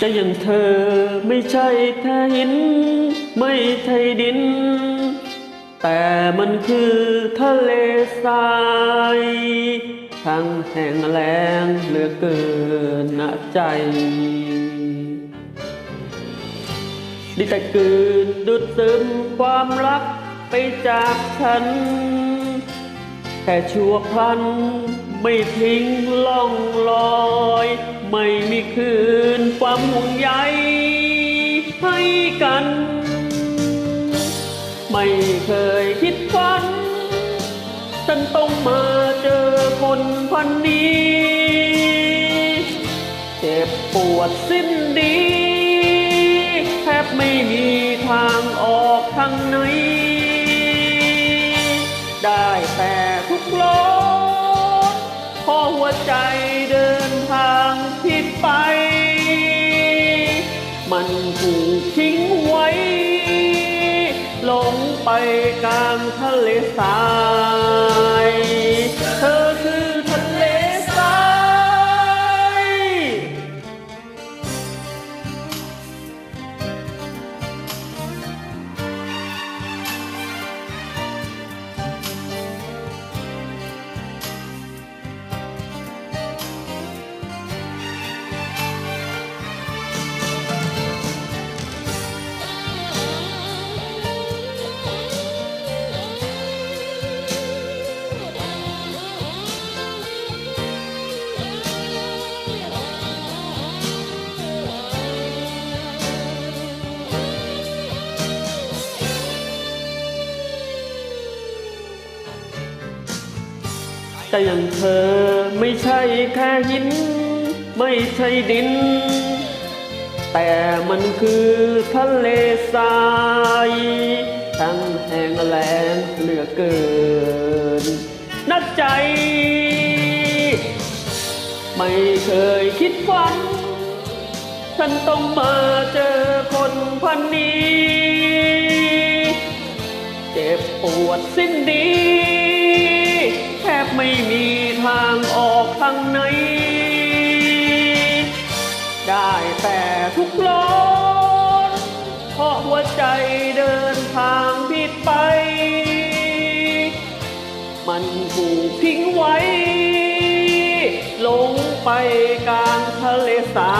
จะอย่างเธอไม่ใช่แค่หิน ไม่ใช่ดิน แต่มันคือทะเลทรายทั้งแห้งแล้งเหลือเกินนะใจดิแต่กืนดูดซึมความรักไปจากฉัน แค่ชั่วพลันไม่ทิ้งล่องลอย ไม่มีคืนความห่วงใยให้กัน ไม่เคยคิดฝันฉันต้องมาเจอคนพันนี้ เจ็บปวดสิ้นดี แทบไม่มีทางออกทางไหน กข์ร้อนพอหัวใจเดินทางผิดไป มันถูกทิ้งไว้ลงไปกลางทะเลทรายเธอ แต่อย่างเธอไม่ใช่แค่หิน ไม่ใช่ดิน แต่มันคือทะเลทรายทั้งแห้งแล้งเหลือเกินนัดใจ ไม่เคยคิดฝัน ฉันต้องมาเจอคนพันนี้ เจ็บปวดสิ้นดี ไม่มีทางออกทางไหน ได้แต่ทุกข์ร้อนเพราะหัวใจเดินทางผิดไป มันถูกทิ้งไว้ ลงไปกลางทะเลทรา